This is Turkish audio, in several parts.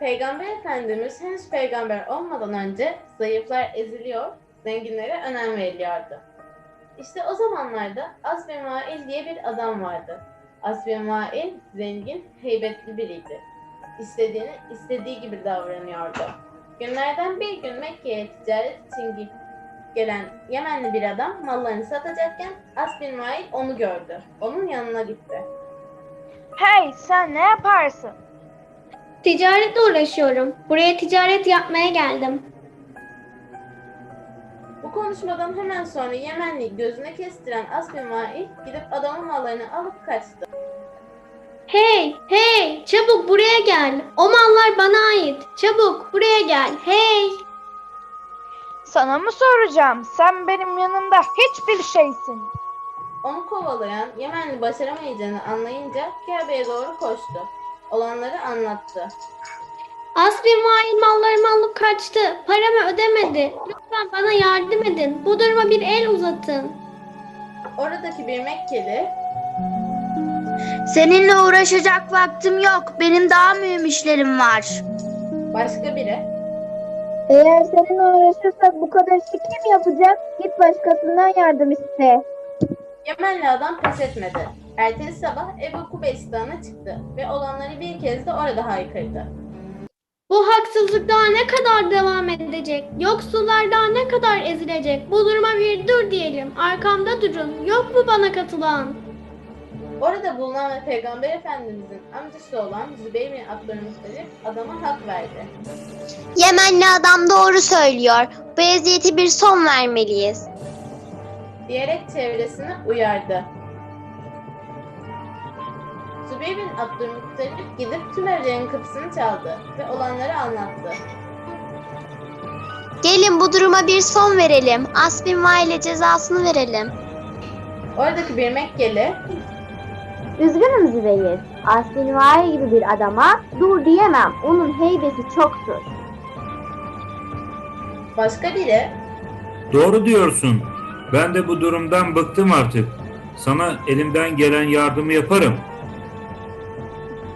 Peygamber Efendimiz henüz peygamber olmadan önce zayıflar eziliyor, zenginlere önem veriliyordu. İşte o zamanlarda Asbemail diye bir adam vardı. Asbemail zengin, heybetli biriydi. İstediğini istediği gibi davranıyordu. Günlerden bir gün Mekke'ye ticaret için gelen Yemenli bir adam mallarını satacakken Asbemail onu gördü. Onun yanına gitti. Hey sen ne yaparsın? Ticaretle uğraşıyorum. Buraya ticaret yapmaya geldim. Bu konuşmadan hemen sonra Yemenli gözüne kestiren Asbemail gidip adamın mallarını alıp kaçtı. Hey, hey, çabuk buraya gel. O mallar bana ait. Çabuk buraya gel. Hey. Sana mı soracağım? Sen benim yanımda hiçbir şeysin. Onu kovalayan Yemenli başaramayacağını anlayınca Kabe'ye doğru koştu. Olanları anlattı. Asbemail mallarımı alıp kaçtı. Paramı ödemedi. Lütfen bana yardım edin. Bu duruma bir el uzatın. Oradaki bir Mekkeli Seninle uğraşacak vaktim yok. Benim daha mühim işlerim var. başka biri Eğer seninle uğraşırsak bu kadar işi kim yapacak? Git başkasından yardım iste. Yemenli adam pes etmedi. Ertesi sabah Ebu Kubeyistan'a çıktı ve olanları bir kez de orada haykırdı. Bu haksızlık daha ne kadar devam edecek? Yoksullar daha ne kadar ezilecek? Bu duruma bir dur diyelim. Arkamda durun. Yok mu bana katılan? Orada bulunan ve Peygamber Efendimizin amcası olan Zübeyir bin Abdülmuttalip adama hak verdi. Yemenli adam doğru söylüyor. Bu eziyeti bir son vermeliyiz. diyerek çevresini uyardı. Zübeyir bin Abdülmuttalip gidip tüm evlerin kapısını çaldı ve olanları anlattı. Gelin bu duruma bir son verelim. Asbin Vail'e cezasını verelim. Oradaki bir Mekkeli Üzgünüm Zübeyir. Aslin Vay gibi bir adama dur diyemem. Onun heybeti çoktur. başka biri Doğru diyorsun. Ben de bu durumdan bıktım artık. Sana elimden gelen yardımı yaparım.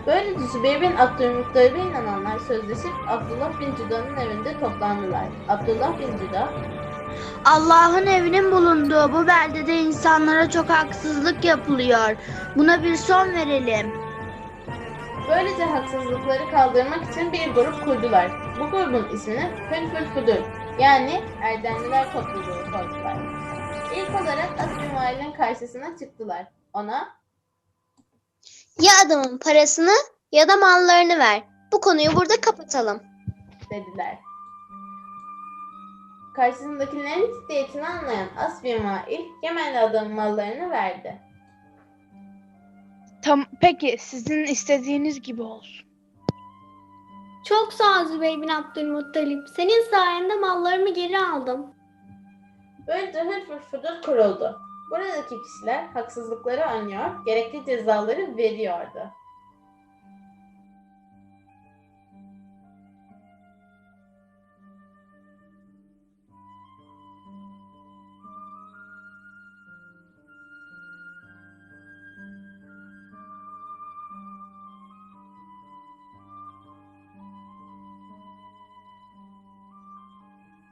Böylece Zübeyir bin Abdülmuttalib'e inananlar sözleşip Abdullah bin Cuda'nın evinde toplandılar. Abdullah bin Cuda, Allah'ın evinin bulunduğu bu beldede insanlara çok haksızlık yapılıyor. Buna bir son verelim. böylece haksızlıkları kaldırmak için bir grup kurdular. Bu grubun ismini Hülfül Fudur yani Erdemliler topluluğu koydular. İlk olarak Vail'in karşısına çıktılar. Ona Ya adamın parasını ya da mallarını ver. Bu konuyu burada kapatalım. dediler. Karşısındakilerin ciddiyetini anlayan Asbin Vail Yemenli adamın mallarını verdi. Tam, peki sizin istediğiniz gibi olsun. Çok sağ ol Zübeyir bin Abdülmuttalip. Senin sayende mallarımı geri aldım. Böylece Hülfül Fudur kuruldu. Buradaki kişiler haksızlıkları önlüyor, gerekli cezaları veriyordu.